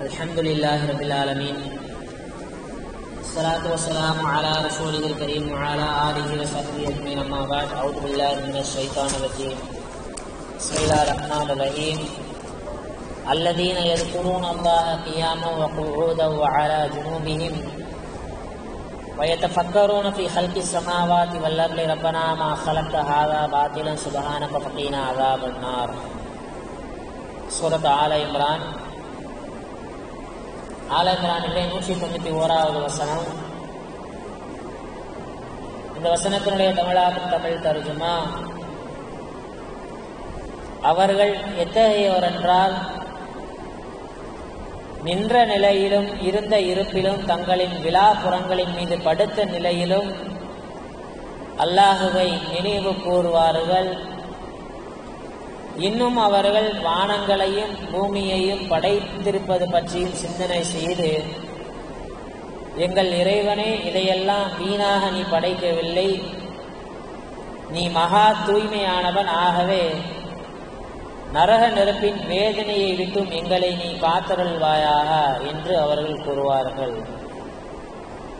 الحمد لله رب العالمين. الصلاة والسلام على رسوله الكريم وعلى آله وصحبه أجمعين. أما بعد أعوذ بالله من الشيطان الرجيم. بسم الله الرحمن الرحيم. الذين يذكرون الله قياما وقعودا وعلى جنوبهم ويتفكرون في خلق السماوات والأرض ربنا ما خلقت هذا باطلا سبحانك فقنا عذاب النار. سورة آل عمران. ஆல நூற்றி தொண்ணூற்றி ஓராவது வசனம். இந்த வசனத்தினுடைய தமிழாக்கம் தமிழ் தருஜுமா. அவர்கள் எத்தகையோர் என்றால் நின்ற நிலையிலும் இருந்த இருப்பிலும் தங்களின் விழாப்புறங்களின் மீது படுத்த நிலையிலும் அல்லாஹுவை நினைவு கூறுவார்கள். இன்னும் அவர்கள் வானங்களையும் பூமியையும் படைத்திருப்பது பற்றியும் சிந்தனை செய்து எங்கள் இறைவனே இதையெல்லாம் வீணாக நீ படைக்கவில்லை. நீ மகா தூய்மையானவன் ஆகவே நரக நெருப்பின் வேதனையை விட்டும் எங்களை நீ காத்தருள்வாயாக என்று அவர்கள் கூறுவார்கள்.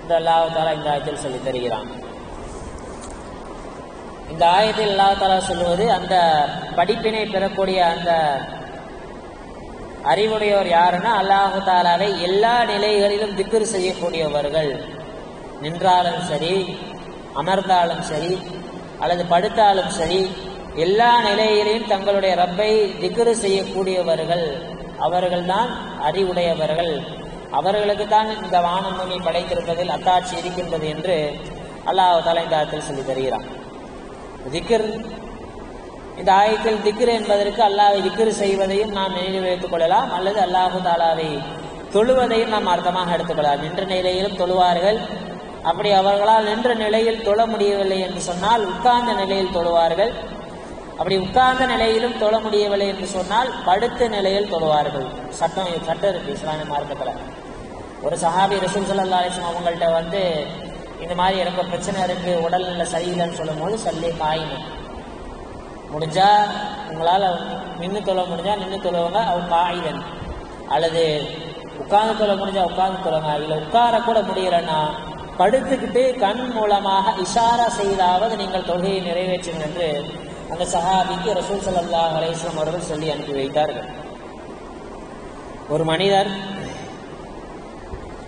இந்த அல்லாஹாலா இந்த ஆயத்தில் சொல்லித் தருகிறான். இந்த ஆயத்தில் அல்லா தாலா சொல்லுவது அந்த படிப்பினை பெறக்கூடிய அந்த அறிவுடையோர் யாருன்னா அல்லாஹு தாலாவை எல்லா நிலைகளிலும் திக்ரு செய்யக்கூடியவர்கள். நின்றாலும் சரி அமர்ந்தாலும் சரி அல்லது படுத்தாலும் சரி எல்லா நிலையிலையும் தங்களுடைய ரப்பை திக்ரு செய்யக்கூடியவர்கள். அவர்கள்தான் அறிவுடையவர்கள். அவர்களுக்கு தான் இந்த வானம் பூமி படைத்திருப்பதில் அத்தாட்சி இருக்கின்றது என்று அல்லாஹு தாலா இந்த சொல்லி தருகிறான். திக்ர். இந்த ஆயத்தில் திக்ர் என்பதற்கு அல்லாவை திக்ர் செய்வதையும் நாம் நினைவு வைத்துக் கொள்ளலாம் அல்லது அல்லாஹு தாலாவை தொழுவதையும் நாம் அர்த்தமாக எடுத்துக்கொள்ளலாம் நின்ற நிலையிலும் தொழுவார்கள். அப்படி அவர்களால் நின்ற நிலையில் தொழ முடியவில்லை என்று சொன்னால் உட்கார்ந்த நிலையில் தொழுவார்கள். அப்படி உட்கார்ந்த நிலையிலும் தொழ முடியவில்லை என்று சொன்னால் படுத்த நிலையில் தொழுவார்கள். சட்டம் சட்டம் இருக்கு இஸ்லாமிய மார்க்கத்தில். ஒரு சஹாபி ரசூல் சல்லா அலிஸ்லாம் அவங்கள்ட்ட வந்து இந்த மாதிரி எனக்கு பிரச்சனை இருக்கு உடல்நிலை சரியில்லைன்னு சொல்லும் போது சல்லி காயினும் முடிஞ்சா உங்களால் நின்று தொழ முடிஞ்சா நின்று தொழுவங்க அவன் காயிதன் அல்லது உட்கார்ந்து தொழ முடிஞ்சா உட்கார்ந்து தொழுங்க இல்லை உட்கார கூட முடியலன்னா படுத்துக்கிட்டு கண் மூலமாக இஷாரா செய்தாவது நீங்கள் தொழுகையை நிறைவேற்றுங்கள் என்று அந்த சஹாபிக்கு ரசூல் சல்லா அலேஸ்லம் அவர்கள் சொல்லி அனுப்பி வைத்தார்கள். ஒரு மனிதர்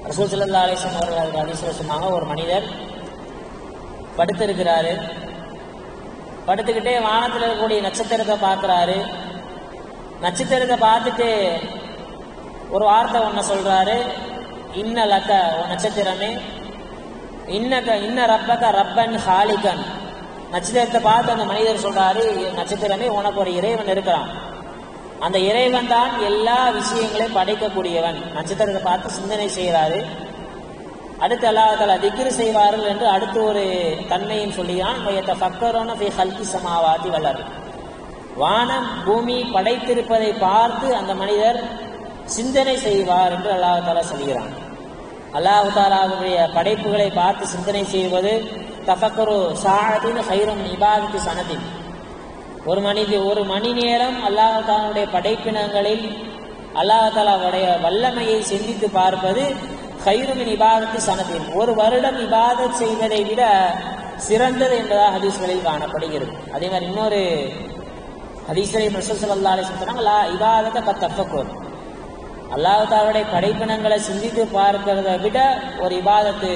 ரசூல் சல்லா அலிஸ்லாம் அவர்கள் அதுக்கு அதிசயம் சொன்னாங்க ஒரு மனிதர் படுத்திருக்கிறாரு. படுத்துக்கிட்டே வானத்தில் இருக்கக்கூடிய நட்சத்திரத்தை பார்க்குறாரு. நட்சத்திரத்தை பார்த்துட்டு ஒரு வார்த்தை ஒன்று சொல்கிறாரு இன்ன லக்க நட்சத்திரமே இன்னக்க இன்ன ரப்பக ரப்பன் ஹாலிகன். நட்சத்திரத்தை பார்த்து அந்த மனிதர் சொல்றாரு நட்சத்திரமே உனக்கு ஒரு இறைவன் இருக்கிறான். அந்த இறைவன் தான் எல்லா விஷயங்களையும் படைக்கக்கூடியவன். நட்சத்திரத்தை பார்த்து சிந்தனை செய்கிறாரு. அடுத்து அல்லாஹால திக்ரு செய்வார்கள் என்று அடுத்து ஒரு தன்மையும் சொல்லியான் ஃபக்கரோன ஃபி ஹல்கி சமாவாதி வளர் வானம் பூமி படைத்திருப்பதை பார்த்து அந்த மனிதர் சிந்தனை செய்வார் என்று அல்லாஹால சொல்கிறான் அல்லாஹு தாலாவுடைய படைப்புகளை பார்த்து சிந்தனை செய்வது தஃபக்கரு சாரத்தின் ஹைரம் இபாதத்து சனத்தின். ஒரு மனித ஒரு மணி நேரம் அல்லாஹாலுடைய படைப்பினங்களில் அல்லாஹாலாவுடைய வல்லமையை சிந்தித்து பார்ப்பது கைருமின் இபாதத்து சனத்தின். ஒரு வருடம் இபாதத் செய்வதை விட சிறந்தது என்பதாக ஹதீஸ்களில் காணப்படுகிறது. அதே மாதிரி இன்னொரு ஹதீஸ்களை மசூல் சொன்னாங்க அல்லா இபாதத்தை கத்தஃபக்கோர் அல்லாஹாலுடைய படைப்பினங்களை சிந்தித்து பார்க்கிறத விட ஒரு இபாதத்து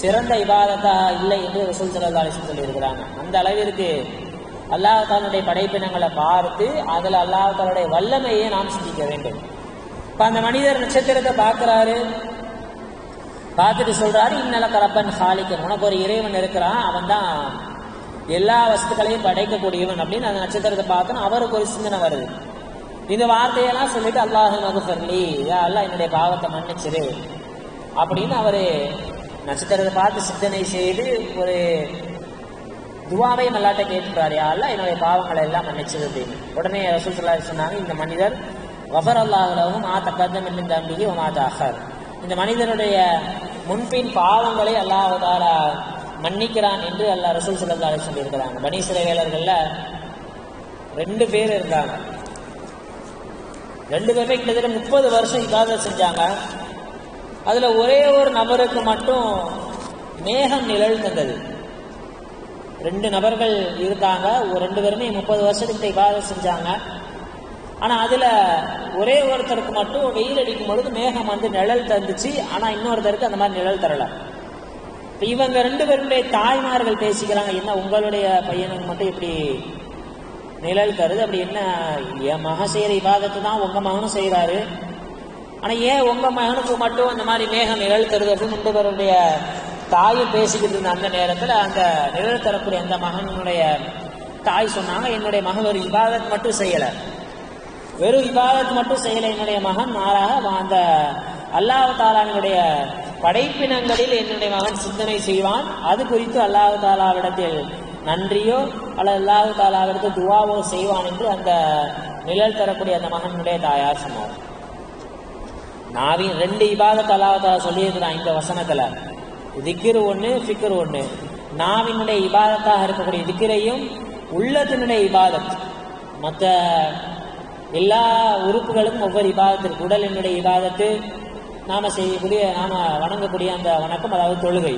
சிறந்த இபாதத்தா இல்லை என்று ரசூல் சல்லா அலிஸ்லம் சொல்லியிருக்கிறாங்க. அந்த அளவிற்கு அல்லாஹாலுடைய படைப்பினங்களை பார்த்து அதில் அல்லாஹாலுடைய வல்லமையை நாம் சிந்திக்க வேண்டும். இப்போ அந்த மனிதர் நட்சத்திரத்தை பார்க்குறாரு. பார்த்துட்டு சொல்றாரு இன்னல கரப்பன் ஹாலிக்கன் உனக்கு ஒரு இறைவன் இருக்கிறான் அவன் தான் எல்லா வஸ்துக்களையும் படைக்கக்கூடியவன் அப்படின்னு அந்த நட்சத்திரத்தை பார்த்தோன்னா அவருக்கு ஒரு சிந்தனை வருது. இந்த வார்த்தையெல்லாம் சொல்லிட்டு அல்லாஹ் மகுஃபர்லி அல்லா என்னுடைய பாவத்தை மன்னிச்சிரு. அப்படின்னு அவர் நட்சத்திரத்தை பார்த்து சிந்தனை செய்து ஒரு துவாவையும் நல்லாட்ட கேட்டுறாரு அல்ல என்னுடைய பாவங்களை எல்லாம் மன்னிச்சது அப்படின்னு. உடனே ரசூல் சொல்லா சொன்னாங்க இந்த மனிதர் வஃபர் அல்லாஹும் ஆ தக்கத்தம் என்று தம்பிகி ஒமா தாஹர். இந்த மனிதனுடைய முன்பின் பாவங்களை அல்லாஹால மன்னிக்கிறான் என்று அல்லாஹ் ரசூல் சொல்லா சொல்லியிருக்கிறாங்க. பனீசிற வேலர்களில் ரெண்டு பேர் இருந்தாங்க. ரெண்டு பேருமே கிட்டத்தட்ட முப்பது வருஷம் இபாதத் செஞ்சாங்க. அதுல ஒரே ஒரு நபருக்கு மட்டும் மேகம் நிழல் தந்தது. ரெண்டு நபர்கள் இருக்காங்க ஒரு ரெண்டு பேருமே முப்பது வருஷத்துக்கு இபாதத் செஞ்சாங்க. ஆனால் அதில் ஒரே ஒருத்தருக்கு மட்டும் வெயில் அடிக்கும் பொழுது மேகம் வந்து நிழல் தந்துச்சு. ஆனால் இன்னொருத்தருக்கு அந்த மாதிரி நிழல் தரல. இவங்க ரெண்டு பேருடைய தாய்மார்கள் பேசிக்கிறாங்க என்ன உங்களுடைய பையனுக்கு மட்டும் இப்படி நிழல் தருது? அப்படி என்ன? என் மகன் செய்கிற விவாதத்தை தான் உங்கள் மகனும் செய்கிறாரு ஆனால் ஏன் உங்கள் மகனுக்கு மட்டும் அந்த மாதிரி மேகம் நிழல் தருது அப்படின்னு ரெண்டு பேருடைய தாயும் பேசிக்கிட்டு இருந்த அந்த நேரத்தில் அந்த நிழல் தரக்கூடிய அந்த மகனுடைய தாய் சொன்னாங்க என்னுடைய மகன் ஒரு இபாதத் மட்டும் செய்யலை. வெறும் இபாதத் மட்டும் செய்யலை என்னுடைய மகன் மாறாக அந்த அல்லாஹ் தாலாவினுடைய படைப்பினங்களில் என்னுடைய மகன் சிந்தனை செய்வான். அது குறித்து அல்லாஹு தாலாவிடத்தில் நன்றியோ அல்லது அல்லாஹு தாலாவிடத்தில் துவாவோ செய்வான் என்று அந்த நிழல் தரக்கூடிய அந்த மகனுடைய தாயார் சொன்னார். நாவின் ரெண்டு இபாதத் அல்லாஹு தாலா சொல்லியிருக்கிறான் இந்த வசனத்துல. திக்கிர் ஒன்று ஃபிக்கர் ஒன்று நாவினுடைய இபாதத்தாக இருக்கக்கூடிய திக்கிரையும் உள்ளத்தினுடைய இபாதத். மற்ற எல்லா உறுப்புகளுக்கும் ஒவ்வொரு இபாதத்திற்கு உடலினுடைய இபாதத்து நாம செய்யக்கூடிய நாம வணங்கக்கூடிய அந்த வணக்கம் அதாவது தொழுகை.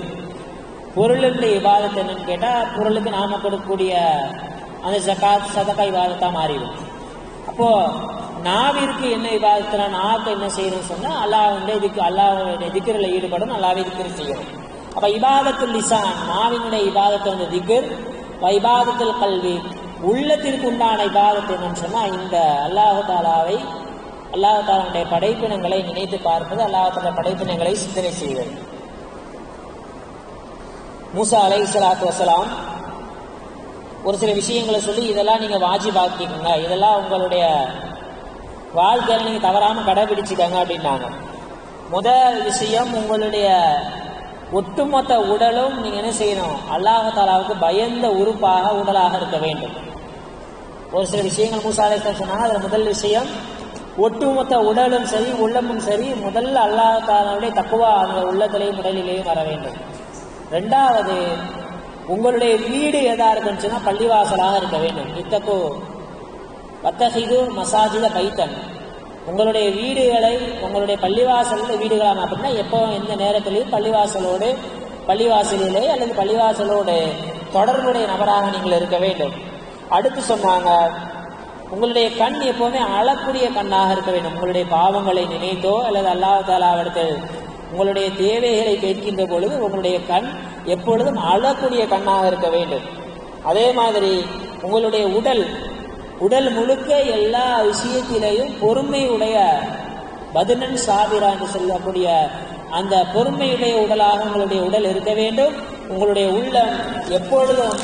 பொருளினுடைய இபாதத்து என்னன்னு கேட்டால் பொருளுக்கு நாம கொடுக்கக்கூடிய அந்த ஜகாத் சதகா இபாதத்தா மாறிடும் அப்போ நாவிற்கு என்ன இபாதத்தில் நாவுக்கு என்ன செய்யணும்னு சொன்னால் அல்லாவுடைய இதுக்கு அல்லாவுடைய திக்கிரில் ஈடுபடும் அல்லாவே திக்கிர் செய்யணும். அப்ப இபாதத்துல் லிசான் நாவினுடைய இபாதத்தை வந்து திகர் வைபாதத்தில் கல்வி. உள்ளத்திற்கு உண்டான இபாதத்தை என்னன்னு சொன்னா இந்த அல்லாஹு தாலாவை அல்லாஹு தாலாவுடைய படைப்பினங்களை நினைத்து பார்ப்பது அல்லாஹு தாலா படைப்பினங்களை சிந்தனை செய்வது. மூசா அலை சலாத்து வசலாம் ஒரு சில விஷயங்களை சொல்லி இதெல்லாம் நீங்க வாஜிபாக்கிக்கோங்க. இதெல்லாம் உங்களுடைய வாழ்க்கையில் நீங்க தவறாம கடைபிடிச்சுக்கங்க அப்படின்னாங்க. முதல் விஷயம் உங்களுடைய ஒட்டுமொத்த உடலும் நீங்க என்ன செய்யணும்? அல்லாஹாலாவுக்கு பயந்த உறுப்பாக உடலாக இருக்க வேண்டும். ஒரு சில விஷயங்கள் மூசா அலைஹிஸ்ஸலாம் சொன்னாங்க முதல் விஷயம் ஒட்டுமொத்த உடலும் சரி உள்ளமும் சரி முதல்ல அல்லாஹாலாவுடைய தக்குவா அந்த உள்ளத்திலேயும் உடலிலேயும் வர வேண்டும். ரெண்டாவது உங்களுடைய வீடு எதா இருக்குன்னு பள்ளிவாசலாக இருக்க வேண்டும். இத்தக்கோ வத்தகிது மசாஜித பைத்தன். உங்களுடைய வீடுகளை உங்களுடைய பள்ளிவாசல் வீடுகளாக அப்படின்னா எப்போ எந்த நேரத்திலையும் பள்ளிவாசலோடு பள்ளிவாசலிலே அல்லது பள்ளிவாசலோடு தொடர்புடைய நபராக நீங்கள் இருக்க வேண்டும். அடுத்து சொன்னாங்க உங்களுடைய கண் எப்போவுமே அழக்கூடிய கண்ணாக இருக்க வேண்டும். உங்களுடைய பாவங்களை நினைத்தோ அல்லது அல்லாஹாலாவிடத்தில் உங்களுடைய தேவைகளை கேட்கின்ற பொழுது உங்களுடைய கண் எப்பொழுதும் அழக்கூடிய கண்ணாக இருக்க வேண்டும். அதே மாதிரி உங்களுடைய உடல் உடல் முழுக்க எல்லா விஷயத்திலேயும் பொறுமையுடைய பதினன் சாதிரா என்று சொல்லக்கூடிய அந்த பொறுமையுடைய உடலாக உங்களுடைய உடல் இருக்க வேண்டும். உங்களுடைய உள்ளம் எப்பொழுதும்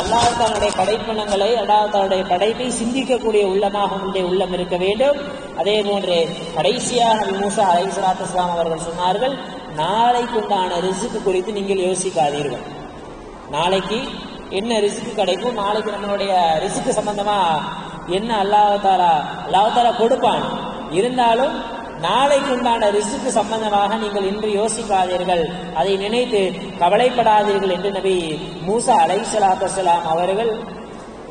அல்லாஹாலுடைய படைப்பினங்களை அல்லாஹாலுடைய படைப்பை சிந்திக்கக்கூடிய உள்ளமாக உங்களுடைய உள்ளம் இருக்க வேண்டும். அதே போன்று கடைசியாக நபி மூசா அலை சலாத்து இஸ்லாம் அவர்கள் சொன்னார்கள் நாளைக்குண்டான ரிசுக்கு குறித்து நீங்கள் யோசிக்காதீர்கள். நாளைக்கு என்ன ரிசுக்கு கிடைக்கும்? நாளைக்கு நம்மளுடைய ரிசுக்கு சம்பந்தமா என்ன அல்லாஹாலா அல்லாஹாலா கொடுப்பான். இருந்தாலும் நாளைக்கு உண்டான ரிசுக்கு சம்பந்தமாக நீங்கள் இன்று யோசிக்காதீர்கள். அதை நினைத்து கவலைப்படாதீர்கள் என்று நபி மூசா அலை சலாத்துலாம் அவர்கள்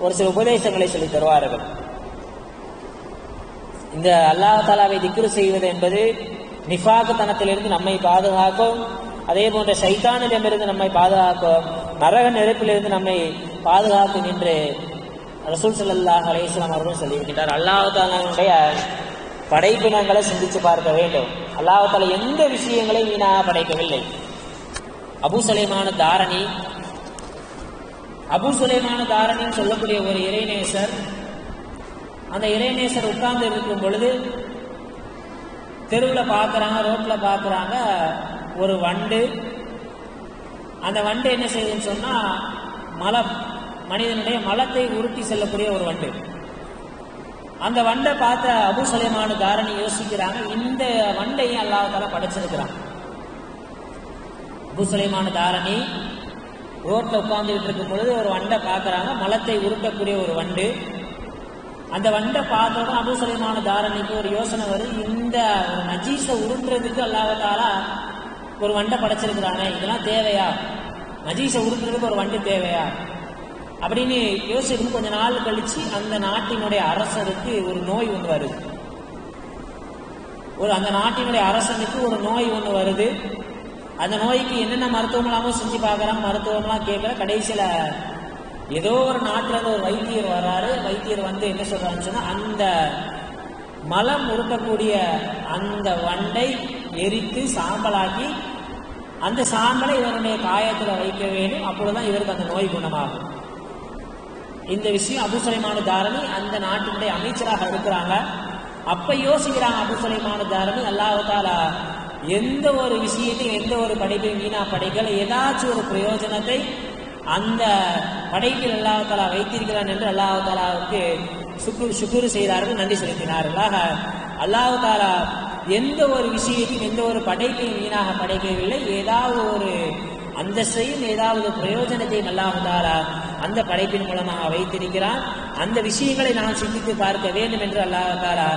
ஒரு சில உபதேசங்களை சொல்லி தருவார்கள். இந்த அல்லாஹாலாவை திக்ரு செய்வது என்பது நிஃபாக்கு தனத்திலிருந்து நம்மை பாதுகாக்கும். அதே போன்ற சைத்தானிடமிருந்து நம்மை பாதுகாக்கும். நரக நெருப்பிலிருந்து நம்மை பாதுகாக்கும் என்று ரசூல் சல்லாஹ் அலையாம் அவர்களும் சொல்லியிருக்கின்றார். அல்லாஹாலுடைய படைப்பினங்களை சிந்திச்சு பார்க்க வேண்டும். அல்லாஹால எந்த விஷயங்களையும் வீணாக படைக்கவில்லை. அபு சுலைமான தாரணி அபு சுலைமான தாரணின்னு சொல்லக்கூடிய ஒரு இறைநேசர் அந்த இறைநேசர் உட்கார்ந்து இருக்கும் பொழுது தெருவில் பார்க்குறாங்க ரோட்டில் பார்க்குறாங்க ஒரு வண்டு அந்த வண்டு என்ன செய்யுதுன்னு சொன்னால் மலம் மனிதனுடைய மலத்தை உருட்டி செல்லக்கூடிய ஒரு வண்டு. அந்த வண்டை பார்த்த அபு சலைமானு தாரணி யோசிக்கிறாங்க இந்த வண்டையும் அல்லாஹால படைச்சிருக்கிறான். அபு சலைமானு தாரணி ரோட்ல உட்கார்ந்துட்டு இருக்கும் பொழுது ஒரு வண்டை பார்க்கறாங்க மலத்தை உருட்டக்கூடிய ஒரு வண்டு. அந்த வண்டை பார்த்தோம் அபு சுலைமான தாரணிக்கு ஒரு யோசனை வருது இந்த ஒரு நஜீஸை உருட்டுறதுக்கு அல்லாவத்தாலா ஒரு வண்டை படைச்சிருக்கிறானே இதெல்லாம் தேவையா? நஜீஸை உருட்டுறதுக்கு ஒரு வண்டு தேவையா? அப்படின்னு யோசிக்கும் கொஞ்ச நாள் கழிச்சு அந்த நாட்டினுடைய அரசருக்கு ஒரு நோய் ஒன்று வருது. ஒரு அந்த நாட்டினுடைய அரசனுக்கு ஒரு நோய் ஒன்று வருது. அந்த நோய்க்கு என்னென்ன மருத்துவமெல்லாமோ செஞ்சு பார்க்குறான் மருத்துவம்லாம் கேட்கல. கடைசியில் ஏதோ ஒரு நாட்டில் ஒரு வைத்தியர் வர்றாரு. வைத்தியர் வந்து என்ன சொல்கிறான்னு சொன்னா அந்த மலம் உருட்டக்கூடிய அந்த வண்டை எரித்து சாம்பலாக்கி அந்த சாம்பலை இவருடைய காயத்தில் வைக்க வேண்டும். அப்பொழுதுதான் இவருக்கு அந்த நோய் குணமாகும். இந்த விஷயம் அபு சுலைமானு தாரணி அந்த நாட்டினுடைய அமைச்சராக இருக்கிறாங்க அப்ப யோசிக்கிறாங்க அபு சுலைமானு தாரணி அல்லாஹாலா எந்த ஒரு விஷயத்தையும் எந்த ஒரு படைப்பையும் வீணா படைக்கல. ஏதாச்சும் ஒரு பிரயோஜனத்தை அந்த படைப்பில் அல்லாஹாலா வைத்திருக்கிறான் என்று அல்லாஹாலாவுக்கு சுக்குர் சுக்குரு செய்தார்கள் நன்றி செலுத்தினார்களாக ஆக தாலா எந்த ஒரு விஷயத்தையும் எந்த ஒரு படைப்பையும் வீணாக படைக்கவில்லை. ஏதாவது ஒரு அந்தஸ்தையும் ஏதாவது பிரயோஜனத்தையும் அல்லாஹாலா அந்த படைப்பின் மூலமாக வைத்திருக்கிறான். அந்த விஷயங்களை நாம் சிந்தித்து பார்க்க வேண்டும் என்று அல்லாஹாலா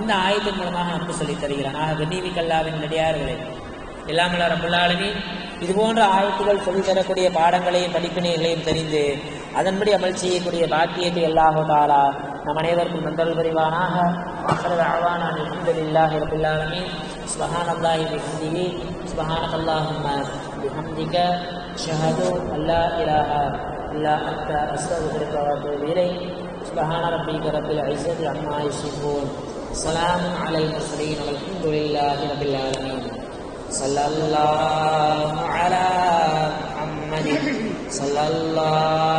இந்த ஆயத்தின் மூலமாக நமக்கு சொல்லித் தருகிறான். ஆக கண்ணிமிக் அல்லாவின் நடிகார்களே எல்லாம் ரபுல்லாலுமே இது போன்ற ஆயத்துகள் சொல்லித் தரக்கூடிய பாடங்களையும் படிப்பினைகளையும் தெரிந்து அதன்படி அமல் செய்யக்கூடிய பாக்கியத்தை அல்லாஹு நம் அனைவருக்கும் நந்தல் புரிவானாக ஆசிரியர் அழ்வானா அல்ஹம்துலில்லாஹி ரபில் ஆலமீன் சுபஹான் அல்லாஹி பிஹம்திஹி சுபஹானக அல்லாஹும்ம பிஹம்திக ஷஹது அல்லா இலாஹா இல்லா அன்த அஸ்தக்ஃபிருக வ அத்தூபு இலைக் சுபஹான ரப்பிக ரப்பில் இஸ்ஸத்தி அம்மா யசிஃபூன் சலாமுன் அலைல் முர்சலீன் வல்ஹம்துலில்லாஹி ரபில் ஆலமீன் صلى الله على محمد صلى الله عليه وسلم